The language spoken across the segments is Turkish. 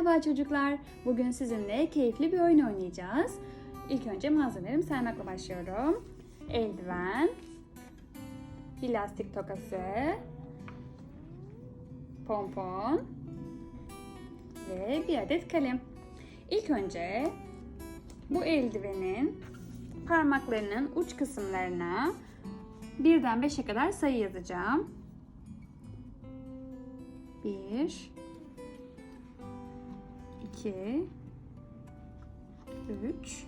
Merhaba çocuklar. Bugün sizinle keyifli bir oyun oynayacağız. İlk önce malzemelerimi saymakla başlıyorum. Eldiven, bir lastik tokası, pompon ve bir adet kalem. İlk önce bu eldivenin parmaklarının uç kısımlarına birden beşe kadar sayı yazacağım. Bir, iki, üç,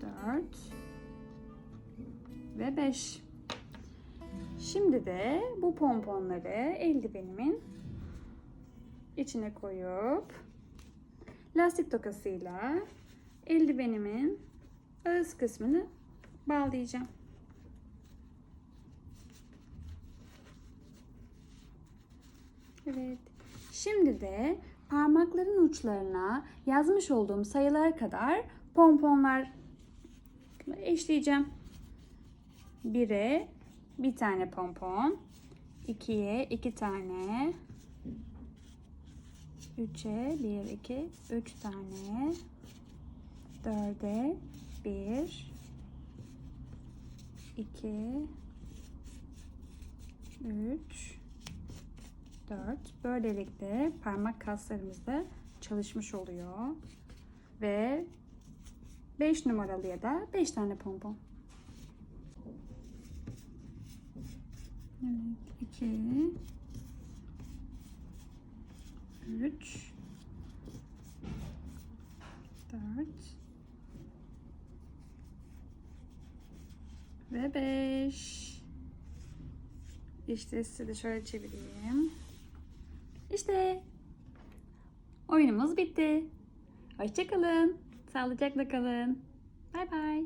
dört ve beş. Şimdi de bu pomponları eldivenimin içine koyup lastik tokasıyla eldivenimin ağız kısmını bağlayacağım. Evet. Şimdi de parmakların uçlarına yazmış olduğum sayılar kadar pomponlar eşleyeceğim. 1'e bir tane pompon, 2'ye iki tane, 3'e 1, 2, 3 tane, 4'e 1, 2, 3, 4. Böylelikle parmak kaslarımız da çalışmış oluyor. Ve 5 numaralıya da 5 tane pompon. Evet, 2 3 4 ve 5 İşte size de şöyle çevireyim. İşte oyunumuz bitti. Hoşçakalın. Sağlıcakla kalın. Bay bay.